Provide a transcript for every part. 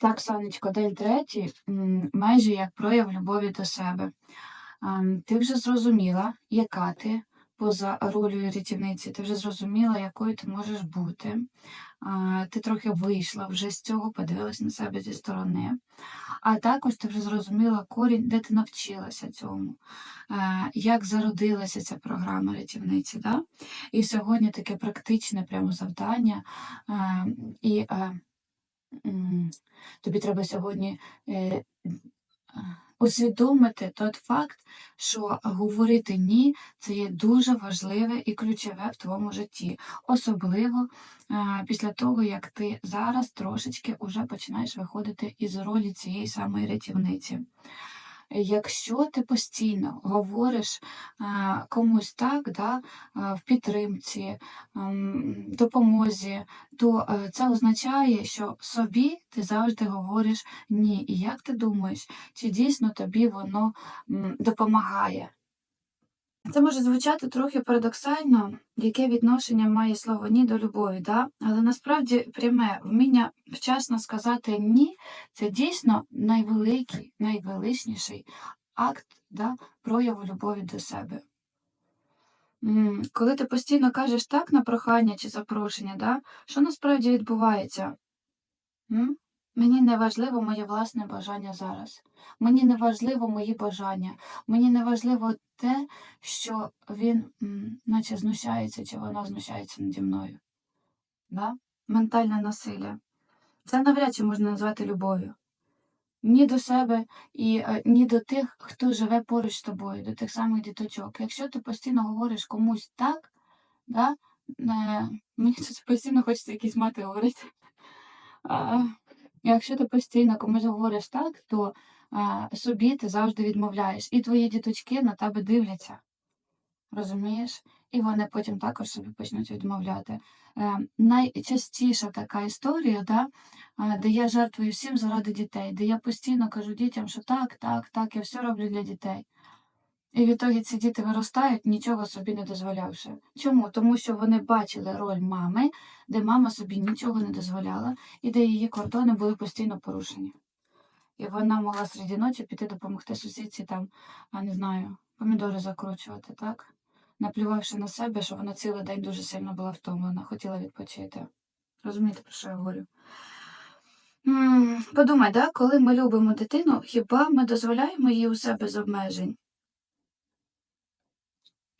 Так, сонечко, день третій, майже як прояв любові до себе. Ем, Ти вже зрозуміла, яка ти поза ролью рятівниці, ти вже зрозуміла, якою ти можеш бути. Ти трохи вийшла вже з цього, подивилась на себе зі сторони. А також ти вже зрозуміла корінь, де ти навчилася цьому, е, як зародилася ця програма рятівниці. Да? І сьогодні таке практичне прямо завдання. е, І е, тобі треба сьогодні е, усвідомити той факт, що говорити ні це є дуже важливе і ключове в твоєму житті, особливо е, після того, як ти зараз трошечки уже починаєш виходити із ролі цієї самої рятівниці. Якщо ти постійно говориш е, комусь так, да, е, в підтримці, ем, допомозі, то е, це означає, що собі ти завжди говориш ні. І як ти думаєш, чи дійсно тобі воно допомагає? Це може звучати трохи парадоксально, яке відношення має слово ні до любові, да? але насправді пряме вміння вчасно сказати ні це дійсно найвеликий, найвеличніший акт да, прояву любові до себе. Коли ти постійно кажеш так на прохання чи запрошення, да, що насправді відбувається? Мені не важливо моє власне бажання зараз. Мені не важливо мої бажання. Мені не важливо те, що він наче знущається чи вона знущається наді мною. Да? Ментальне насилля. Це навряд чи можна назвати любов'ю. Ні до себе і е, ні до тих, хто живе поруч з тобою, до тих самих діточок. Якщо ти постійно говориш комусь так, да, е, мені тут постійно хочеться якісь мати говорити. Якщо ти постійно комусь говориш так, то а, собі ти завжди відмовляєш. І твої діточки на тебе дивляться. Розумієш? І вони потім також собі почнуть відмовляти. Е, найчастіша така історія, да, де я жертвую всім заради дітей, де я постійно кажу дітям, що так, так, так, я все роблю для дітей. І відтоді ці діти виростають, нічого собі не дозволявши. Чому? Тому що вони бачили роль мами, де мама собі нічого не дозволяла, і де її кордони були постійно порушені. І вона могла серед ночі піти допомогти сусідці там, а не знаю, помідори закручувати, так? Наплювавши на себе, що вона цілий день дуже сильно була втомлена, хотіла відпочити. Розумієте, про що я говорю? Подумай, да, коли ми любимо дитину, хіба ми дозволяємо їй усе без обмежень?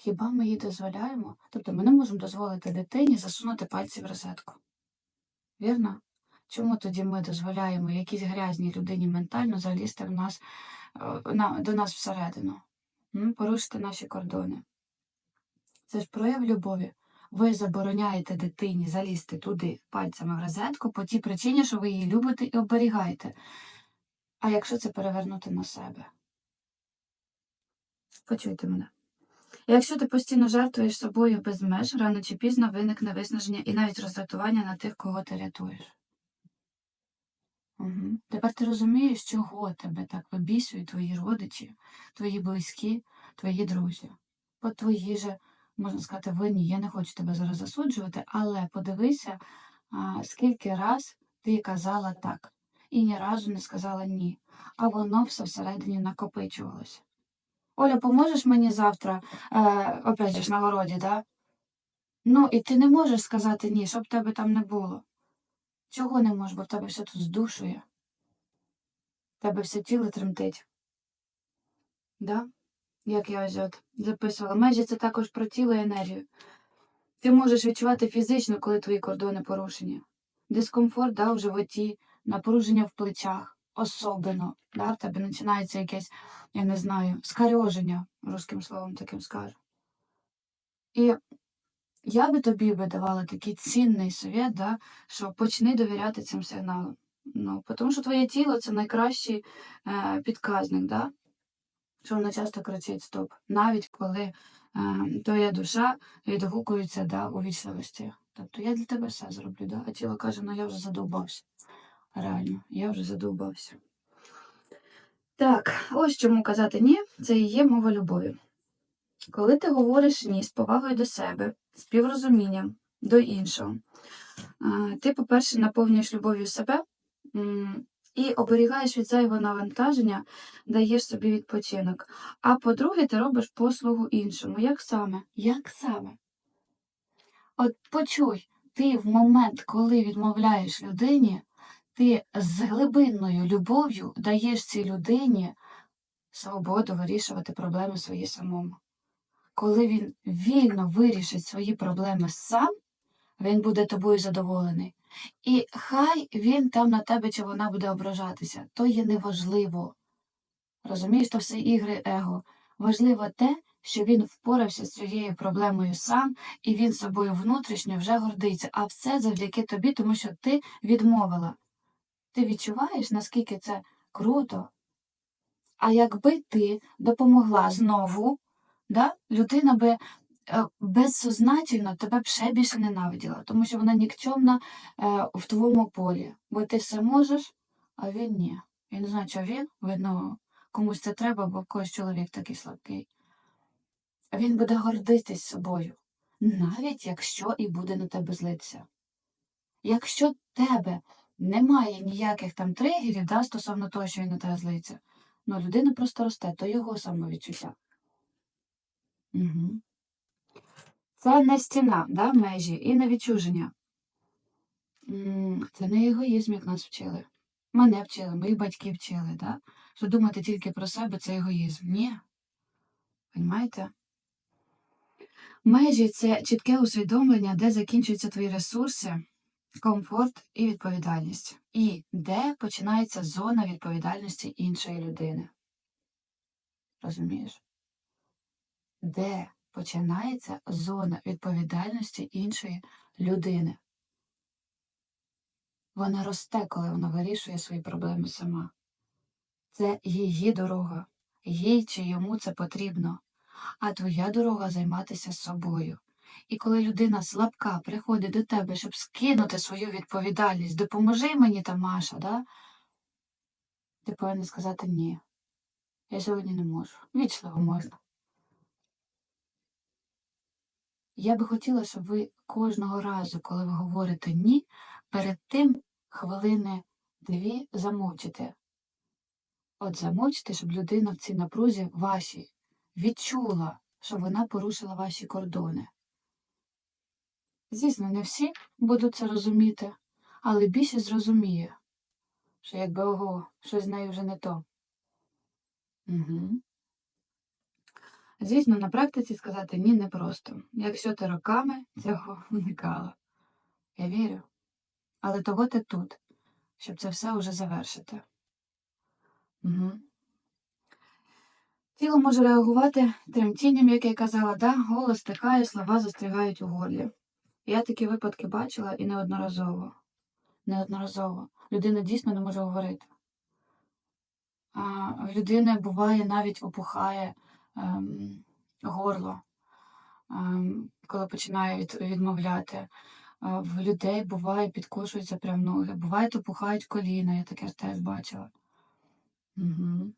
Хіба ми їй дозволяємо? Тобто ми не можемо дозволити дитині засунути пальці в розетку. Вірно? Чому тоді ми дозволяємо якійсь грязній людині ментально залізти в нас, е, до нас всередину, порушити наші кордони? Це ж прояв любові. Ви забороняєте дитині залізти туди пальцями в розетку по тій причині, що ви її любите і оберігаєте. А якщо це перевернути на себе? Почуйте мене. Якщо ти постійно жертвуєш собою без меж, рано чи пізно виникне виснаження і навіть роздратування на тих, кого ти рятуєш. Угу. Тепер ти розумієш, чого тебе так вибісюють твої родичі, твої близькі, твої друзі. По твоїй же, можна сказати, вині. Я не хочу тебе зараз засуджувати, але подивися, скільки раз ти казала так і ні разу не сказала ні, а воно все всередині накопичувалося. Оля, поможеш мені завтра, е, опять же ж на городі, да? Ну, і ти не можеш сказати ні, щоб тебе там не було. Чого не можеш, бо в тебе все тут здушує. В тебе все тіло тремтить. Да? Як я ось от записувала. Межі це також про тіло і енергію. Ти можеш відчувати фізично, коли твої кордони порушені. Дискомфорт да, в животі, напруження в плечах, особливо. Да, в тебе починається якесь, я не знаю, скарьоження, русським словом таким скажу. І я би тобі би давала такий цінний совет, да, що почни довіряти цим сигналам. Ну, тому що твоє тіло це найкращий е, підказник, да? що воно часто кричить стоп, навіть коли е, твоя душа відгукується да, у вічливості. Тобто я для тебе все зроблю, да? а тіло каже, ну я вже задовбався. Реально, я вже задовбався. Так, ось чому казати ні, це і є мова любові. Коли ти говориш ні з повагою до себе, з співрозумінням до іншого, ти, по-перше, наповнюєш любов'ю себе і оберігаєш від зайвого навантаження, даєш собі відпочинок. А по-друге, ти робиш послугу іншому. Як саме? Як саме? От почуй, ти в момент, коли відмовляєш людині, ти з глибинною любов'ю даєш цій людині свободу вирішувати проблеми свої самому. Коли він вільно вирішить свої проблеми сам, він буде тобою задоволений. І хай він там на тебе чи вона буде ображатися, то є неважливо. Розумієш, то все ігри его. Важливо те, що він впорався з цією проблемою сам, і він собою внутрішньо вже гордиться, а все завдяки тобі, тому що ти відмовила. Ти відчуваєш, наскільки це круто? А якби ти допомогла знову, да, людина би е, безсознательно тебе б ще більше ненавиділа, тому що вона нікчемна е, в твоєму полі, бо ти все можеш, а він ні. Я не знаю, що він, видно, комусь це треба, бо когось чоловік такий слабкий. Він буде гордитись собою, навіть якщо і буде на тебе злитися. Якщо тебе немає ніяких там тригерів да, стосовно того, що він на тебе злиться, ну людина просто росте, то його самовідчуття. Угу. Це не стіна, да, межі і не відчуження. Це не егоїзм, як нас вчили. Мене вчили, мої батьки вчили, да? що думати тільки про себе це егоїзм. Ні. Понимаєте? Межі це чітке усвідомлення, де закінчуються твої ресурси, комфорт і відповідальність. І де починається зона відповідальності іншої людини. Розумієш? Де починається зона відповідальності іншої людини? Вона росте, коли вона вирішує свої проблеми сама. Це її дорога, їй чи йому це потрібно, а твоя дорога займатися собою. І коли людина слабка приходить до тебе, щоб скинути свою відповідальність, допоможи мені та Маша, да? ти повинен сказати ні. Я сьогодні не можу. Вічливо можна. Я би хотіла, щоб ви кожного разу, коли ви говорите ні, перед тим хвилини дві замовчите. От замовчте, щоб людина в цій напрузі вашій відчула, що вона порушила ваші кордони. Звісно, не всі будуть це розуміти, але більшість зрозуміє, що якби ого, щось з нею вже не то. Угу. Звісно, на практиці сказати ні непросто, якщо ти роками цього уникала. Я вірю. Але того ти тут, щоб це все уже завершити. Угу. Тіло може реагувати тремтінням, як я казала, да? голос стихає, слова застрягають у горлі. Я такі випадки бачила і неодноразово. Неодноразово. Людина дійсно не може говорити. А, в людини буває навіть опухає ем, горло, ем, коли починає від, відмовляти. А, в людей буває підкошуються прям ноги, буває опухають коліна, я таке теж бачила. Угу.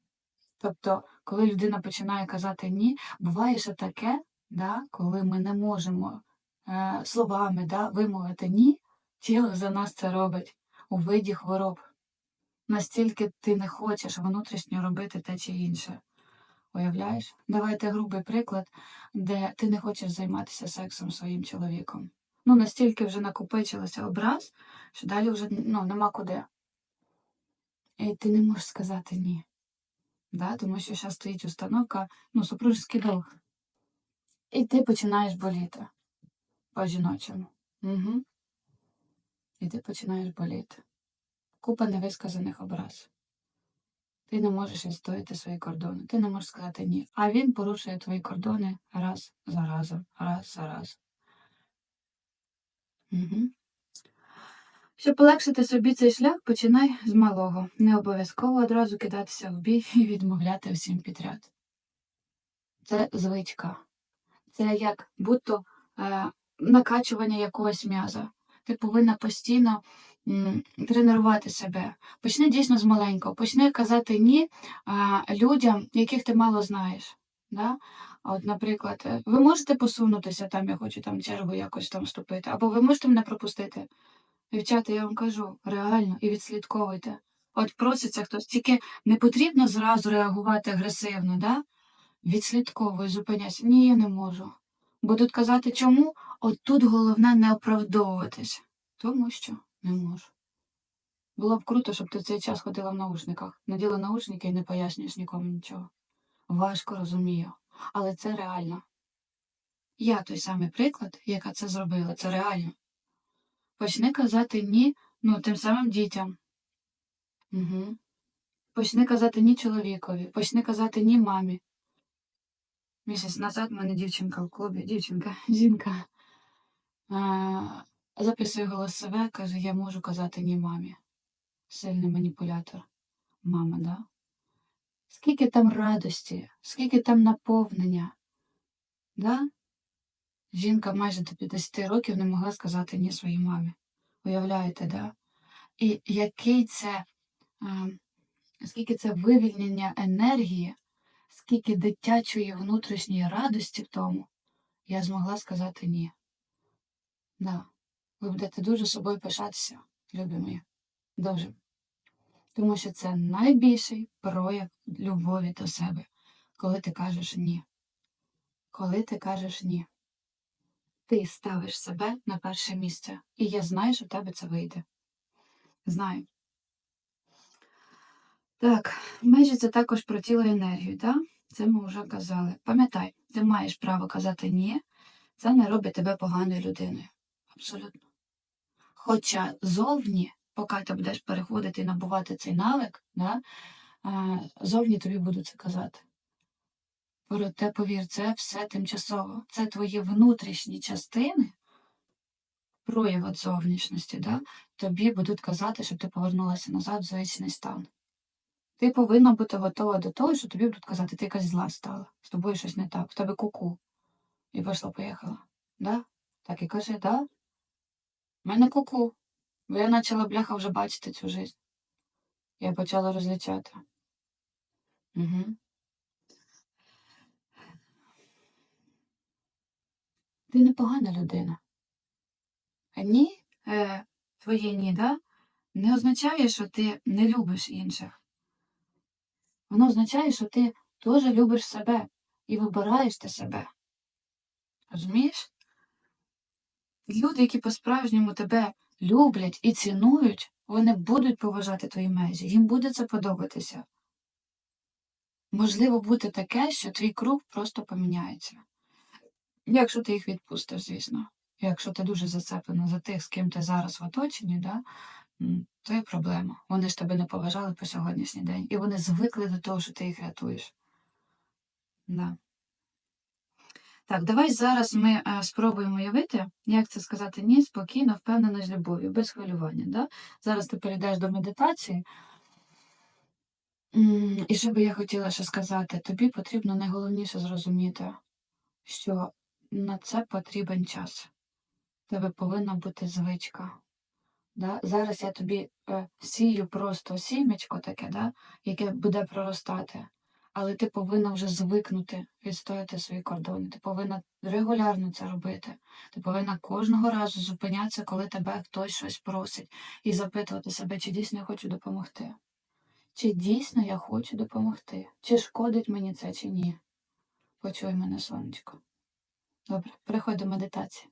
Тобто, коли людина починає казати ні, буває ще таке, да, коли ми не можемо е, словами да, вимовити ні, тіло за нас це робить у виді хвороб. Настільки ти не хочеш внутрішньо робити те чи інше. Уявляєш? Давайте грубий приклад, де ти не хочеш займатися сексом своїм чоловіком. Ну, настільки вже накопичилося образ, що далі вже ну, нема куди. І ти не можеш сказати ні. Да? Тому що зараз стоїть установка, ну, супружеский долг. І ти починаєш боліти по-жіночому. Угу. І ти починаєш боліти. Купа невисказаних образ. Ти не можеш відстояти свої кордони. Ти не можеш сказати ні. А він порушує твої кордони раз за разом, раз за разом. Угу. Щоб полегшити собі цей шлях, починай з малого. Не обов'язково одразу кидатися в бій і відмовляти всім підряд. Це звичка. Це як будто е, накачування якогось м'яза. Ти повинна постійно тренувати себе. Почни дійсно з маленького. Почни казати ні людям, яких ти мало знаєш. Да? От, наприклад, е, ви можете посунутися там, я хочу там чергу якось там вступити, або ви можете мене пропустити. Дівчата, я вам кажу, реально, і відслідковуйте. От проситься хтось, тільки не потрібно зразу реагувати агресивно, да? Відслідковуй, зупиняйся. Ні, я не можу. Будуть казати, чому? От тут головне не оправдовуватись. Тому що не можу. Було б круто, щоб ти цей час ходила в наушниках. Наділа наушники і не пояснюєш нікому нічого. Важко розумію, але це реально. Я той самий приклад, яка це зробила, це реально. Почни казати ні, ну, тим самим дітям. Угу. Почни казати ні чоловікові, почни казати ні мамі. Місяць назад в мене дівчинка в клубі, дівчинка, жінка. А, записує голосове, каже, я можу казати ні мамі. Сильний маніпулятор. Мама, да? Скільки там радості, скільки там наповнення. Да? Жінка майже до 50 років не могла сказати ні своїй мамі. Уявляєте, да? І який це, скільки це вивільнення енергії, скільки дитячої внутрішньої радості в тому, я змогла сказати ні. Да. Ви будете дуже собою пишатися, любі мої. Дуже. Тому що це найбільший прояв любові до себе, коли ти кажеш ні. Коли ти кажеш ні. Ти ставиш себе на перше місце. І я знаю, що в тебе це вийде. Знаю. Так, межі це також про тіло і енергію, так? Це ми вже казали. Пам'ятай, ти маєш право казати ні, це не робить тебе поганою людиною. Абсолютно. Хоча зовні, поки ти будеш переходити і набувати цей навик, да, зовні тобі будуть це казати. Проте, повір, це все тимчасово. Це твої внутрішні частини, прояв від зовнішності, да, тобі будуть казати, щоб ти повернулася назад в звичний стан. Ти повинна бути готова до того, що тобі будуть казати, ти якась зла стала, з тобою щось не так, в тебе куку. І пішла, поїхала. Да? Так і кажи, да? В мене куку. Бо я почала бляха вже бачити цю життя. Я почала розлічати. Угу. Ти непогана людина. Ні, е, твоє ні, да? не означає, що ти не любиш інших. Воно означає, що ти теж любиш себе і вибираєш ти себе. Розумієш? Люди, які по-справжньому тебе люблять і цінують, вони будуть поважати твої межі, їм буде це подобатися. Можливо бути таке, що твій круг просто поміняється. Якщо ти їх відпустиш, звісно. Якщо ти дуже зацеплена за тих, з ким ти зараз в оточенні, да, то є проблема. Вони ж тебе не поважали по сьогоднішній день. І вони звикли до того, що ти їх рятуєш. Да. Так, давай зараз ми е, спробуємо уявити, як це сказати ні, спокійно, впевнено, з любов'ю, без хвилювання. Да? Зараз ти перейдеш до медитації. І що би я хотіла ще сказати, тобі потрібно найголовніше зрозуміти, що на це потрібен час. Тебе повинна бути звичка. Да? Зараз я тобі е, сію просто сімечко таке, да? яке буде проростати. Але ти повинна вже звикнути відстояти свої кордони. Ти повинна регулярно це робити. Ти повинна кожного разу зупинятися, коли тебе хтось щось просить, і запитувати себе, чи дійсно я хочу допомогти. Чи дійсно я хочу допомогти? Чи шкодить мені це, чи ні? Почуй мене, сонечко. Добре, переходь до медитації.